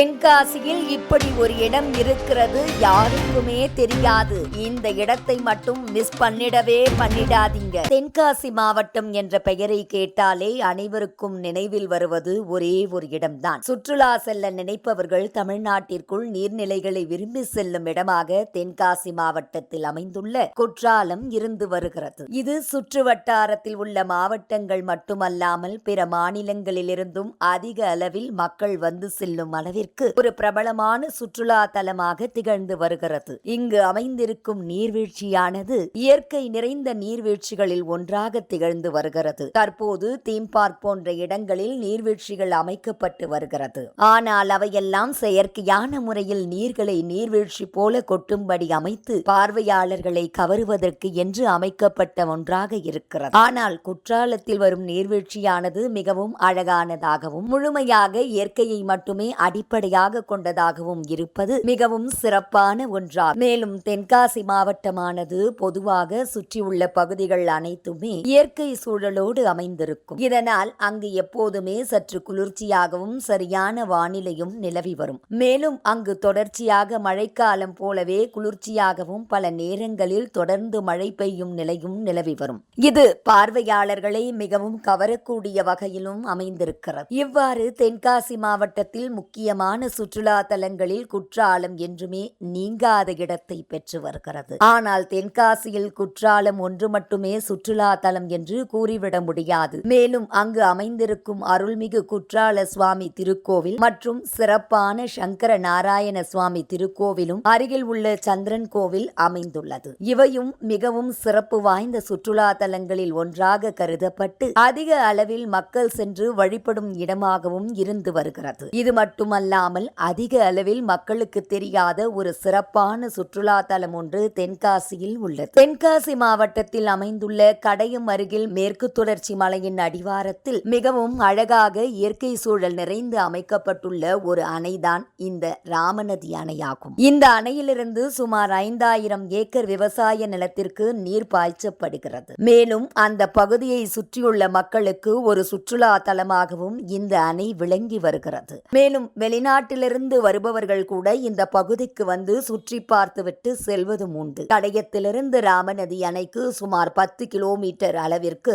தென்காசியில் இப்படி ஒரு இடம் இருக்கிறது யாருக்குமே தெரியாது. இந்த இடத்தை மட்டும் மிஸ் பண்ணிடவே பண்ணிடாதீங்க. தென்காசி மாவட்டம் என்ற பெயரை கேட்டாலே அனைவருக்கும் நினைவில் வருவது ஒரே ஒரு இடம்தான். சுற்றுலா செல்ல நினைப்பவர்கள் தமிழ்நாட்டிற்குள் நீர்நிலைகளை விரும்பி செல்லும் இடமாக தென்காசி மாவட்டத்தில் அமைந்துள்ள குற்றாலம் இருந்து வருகிறது. இது சுற்று வட்டாரத்தில் உள்ள மாவட்டங்கள் மட்டுமல்லாமல் பிற மாநிலங்களிலிருந்தும் அதிக அளவில் மக்கள் வந்து செல்லும் அளவிற்கு ஒரு பிரபலமான சுற்றுலா தலமாக திகழ்ந்து வருகிறது. இங்கு அமைந்திருக்கும் நீர்வீழ்ச்சியானது இயற்கை நிறைந்த நீர்வீழ்ச்சிகளில் ஒன்றாக திகழ்ந்து வருகிறது. தற்போது தீம் பார்க் போன்ற இடங்களில் நீர்வீழ்ச்சிகள் அமைக்கப்பட்டு வருகிறது. ஆனால் அவையெல்லாம் செயற்கையான முறையில் நீர்களை நீர்வீழ்ச்சி போல கொட்டும்படி அமைத்து பார்வையாளர்களை கவருவதற்கு என்று அமைக்கப்பட்ட ஒன்றாக இருக்கிறது. ஆனால் குற்றாலத்தில் வரும் நீர்வீழ்ச்சியானது மிகவும் அழகானதாகவும் முழுமையாக இயற்கையை மட்டுமே அடிப்படை அடிப்படையாக கொண்டதாகவும் இருப்பது மிகவும் சிறப்பான ஒன்றாகும் மேலும் தென்காசி மாவட்டமானது பொதுவாக சுற்றியுள்ள பகுதிகள் அனைத்துமே இயற்கை சூழலோடு அமைந்திருக்கும். இதனால் அங்கு எப்போதுமே சற்று குளிர்ச்சியாகவும் சரியான வானிலையும் நிலவி வரும். மேலும் அங்கு தொடர்ச்சியாக மழைக்காலம் போலவே குளிர்ச்சியாகவும் பல நேரங்களில் தொடர்ந்து மழை பெய்யும் நிலையும் நிலவி வரும். இது பார்வையாளர்களை மிகவும் கவரக்கூடிய வகையிலும் அமைந்திருக்கிறது. இவ்வாறு தென்காசி மாவட்டத்தில் முக்கியமான சுற்றுலா தலங்களில் குற்றாலம் என்றுமே நீங்காத இடத்தை பெற்று வருகிறது. ஆனால் தென்காசியில் குற்றாலம் ஒன்று மட்டுமே சுற்றுலா தலம் என்று கூறிவிட முடியாது. மேலும் அங்கு அமைந்திருக்கும் அருள்மிகு குற்றால சுவாமி திருக்கோவில் மற்றும் சிறப்பான சங்கர நாராயண சுவாமி திருக்கோவிலும் அருகில் உள்ள சந்திரன் கோவில் அமைந்துள்ளது. இவையும் மிகவும் சிறப்பு வாய்ந்த சுற்றுலா தலங்களில் ஒன்றாக கருதப்பட்டு அதிக அளவில் மக்கள் சென்று வழிபடும் இடமாகவும் இருந்து வருகிறது. இது மட்டுமல்ல இல்லாமல் அதிக அளவில் மக்களுக்கு தெரியாத ஒரு சிறப்பான சுற்றுலா தலம் ஒன்று தென்காசியில் உள்ளது. தென்காசி மாவட்டத்தில் அமைந்துள்ள கடையும் அருகில் மேற்கு தொடர்ச்சி மலையின் அடிவாரத்தில் மிகவும் அழகாக இயற்கை சூழல் நிறைந்து அமைக்கப்பட்டுள்ள ஒரு அணைதான் இந்த ராமநதி அணையாகும். இந்த அணையிலிருந்து சுமார் ஐந்தாயிரம் ஏக்கர் விவசாய நிலத்திற்கு நீர் பாய்ச்சப்படுகிறது. மேலும் அந்த பகுதியை சுற்றியுள்ள மக்களுக்கு ஒரு சுற்றுலா தலமாகவும் இந்த அணை விளங்கி வருகிறது. மேலும் வெளிநாட்டிலிருந்து வருபவர்கள் கூட இந்த பகுதிக்கு வந்து சுற்றி பார்த்துவிட்டு செல்வதும் உண்டு. தடயத்திலிருந்து ராமநதி அணைக்கு சுமார் பத்து கிலோமீட்டர் அளவிற்கு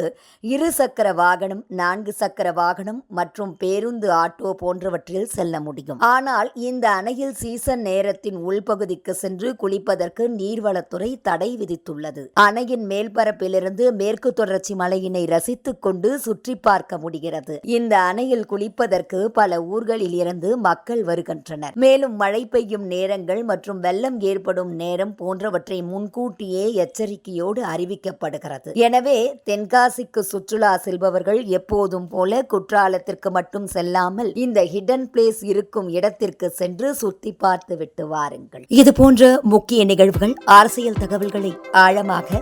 இரு சக்கர வாகனம் நான்கு சக்கர வாகனம் மற்றும் பேருந்து ஆட்டோ போன்றவற்றில் செல்ல முடியும். ஆனால் இந்த அணையில் சீசன் நேரத்தின் உள்பகுதிக்கு சென்று குளிப்பதற்கு நீர்வளத்துறை தடை விதித்துள்ளது. அணையின் மேல்பரப்பிலிருந்து மேற்கு தொடர்ச்சி மலையினை ரசித்துக் கொண்டு சுற்றி பார்க்க முடிகிறது. இந்த அணையில் குளிப்பதற்கு பல ஊர்களில் இருந்து மக்கள் வருகின்றனர். மேலும் மழை பெய்யும் நேரங்கள் மற்றும் வெள்ளம் ஏற்படும் நேரம் போன்றவற்றை முன்கூட்டியே எச்சரிக்கையோடு அறிவிக்கப்படுகிறது. எனவே தென்காசிக்கு சுற்றுலா செல்பவர்கள் எப்போதும் போல குற்றாலத்திற்கு மட்டும் செல்லாமல் இந்த ஹிடன் பிளேஸ் இருக்கும் இடத்திற்கு சென்று சுத்தி பார்த்து விட்டு வாருங்கள். இது போன்ற முக்கிய நிகழ்வுகள் அரசியல் தகவல்களை ஆழமாக